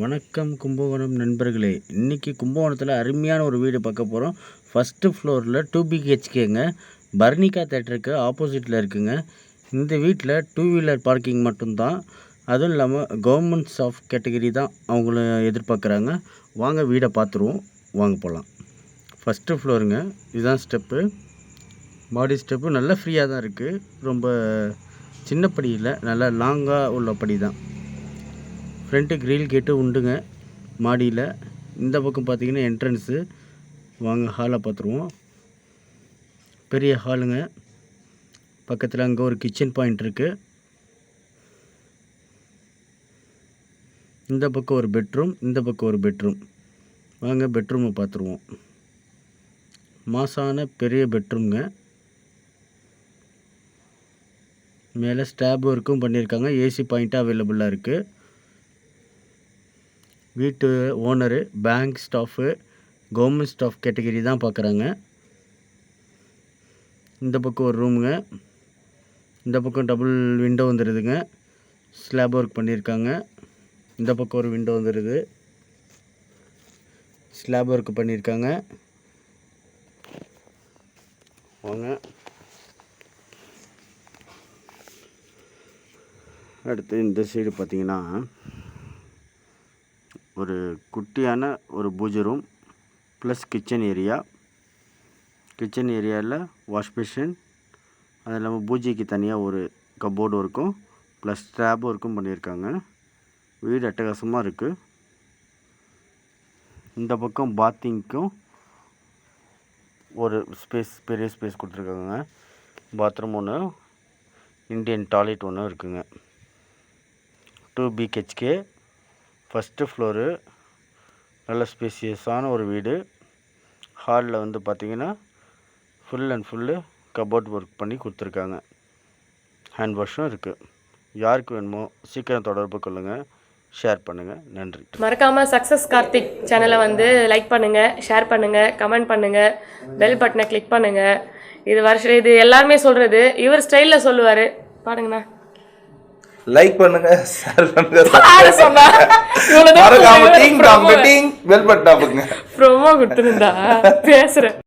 வணக்கம் கும்பகோணம் நண்பர்களே. இன்றைக்கி கும்பகோணத்தில் அருமையான ஒரு வீடு பார்க்க போகிறோம் ஃபஸ்ட்டு ஃப்ளோரில் டூ பிஹெச்கேங்க பர்னிகா தேட்டருக்கு ஆப்போசிட்டில் இருக்குங்க. இந்த வீட்டில் டூ வீலர் பார்க்கிங் மட்டும்தான். அதுவும் இல்லாமல் கவர்மெண்ட்ஸ் ஆஃப் கேட்டகரி தான் அவங்கள எதிர்பார்க்குறாங்க. வாங்க வீடை பார்த்துருவோம். வாங்க போகலாம் ஃபஸ்ட்டு ஃப்ளோருங்க இதுதான் ஸ்டெப்பு பாடி ஸ்டெப்பு நல்லா ஃப்ரீயாக தான் இருக்குது ரொம்ப சின்ன படி இல்லை. நல்லா லாங்காக உள்ள படி தான் ஃப்ரண்ட்டு கிரில் கேட்டு உண்டுங்க மாடியில். இந்த பக்கம் பார்த்தீங்கன்னா என்ட்ரன்ஸு. வாங்க ஹாலை பார்த்துருவோம் பெரிய ஹாலுங்க பக்கத்தில் அங்கே ஒரு கிச்சன் பாயிண்ட் இருக்குது இந்த பக்கம் ஒரு பெட்ரூம் இந்த பக்கம் ஒரு பெட்ரூம் வாங்க பெட்ரூமை பார்த்துருவோம் மாசான பெரிய பெட்ரூம்ங்க மேலே ஸ்டாப் ஒர்க்கும் பண்ணியிருக்காங்க ஏசி பாயிண்ட்டாக அவைலபிளாக இருக்குது வீட்டு owner bank staff government staff category தான் பார்க்குறாங்க. இந்த பக்கம் ஒரு ரூமுங்க இந்த பக்கம் டபுள் விண்டோ வந்துடுதுங்க ஸ்லாப் ஒர்க் பண்ணியிருக்காங்க. இந்த பக்கம் ஒரு விண்டோ வந்துடுது ஸ்லாப் ஒர்க் பண்ணியிருக்காங்க. வாங்க. அடுத்து இந்த சைடு பார்த்தீங்கன்னா ஒரு குட்டியான ஒரு pooja room plus kitchen area kitchen ஏரியாவில் வாஷ் பேஷன் அது இல்லாமல் பூஜைக்கு தனியாக ஒரு கப்போர்டு இருக்கும். ப்ளஸ் ஸ்டாப் ஒர்க்கும் பண்ணியிருக்காங்க. வீடு அட்டகாசமாக இருக்குது இந்த பக்கம் பாத்திங்க்கும் ஒரு ஸ்பேஸ் பெரிய ஸ்பேஸ் கொடுத்துருக்காங்க. பாத்ரூம் ஒன்று இண்டியன் டாய்லெட் ஒன்று இருக்குங்க. டூ பிஹெச்கே ஃபஸ்ட்டு ஃப்ளோரு நல்ல ஸ்பேசியஸான ஒரு வீடு. ஹாலில் வந்து பார்த்திங்கன்னா full and full cupboard work பண்ணி கொடுத்துருக்காங்க. ஹேண்ட் வாஷும் இருக்குது யாருக்கு வேணுமோ சீக்கிரம் தொடர்பு கொள்ளுங்கள் ஷேர் பண்ணுங்கள் நன்றி. மறக்காமல் சக்ஸஸ் கார்த்திக் சேனலை வந்து லைக் பண்ணுங்கள் ஷேர் பண்ணுங்கள் கமெண்ட் பண்ணுங்கள் பெல் பட்டனை கிளிக் பண்ணுங்கள் இது வருஷம் இது எல்லாருமே சொல்கிறது இவர் ஸ்டைலில் சொல்லுவார். பாருங்கண்ணா. லைக் பண்ணுங்க ஷேர் பண்ணுங்க மறக்காம. டிங் பட்டன் அமுக்குங்க ப்ரோமோ கொடுத்துருந்தா. பேசுறேன்.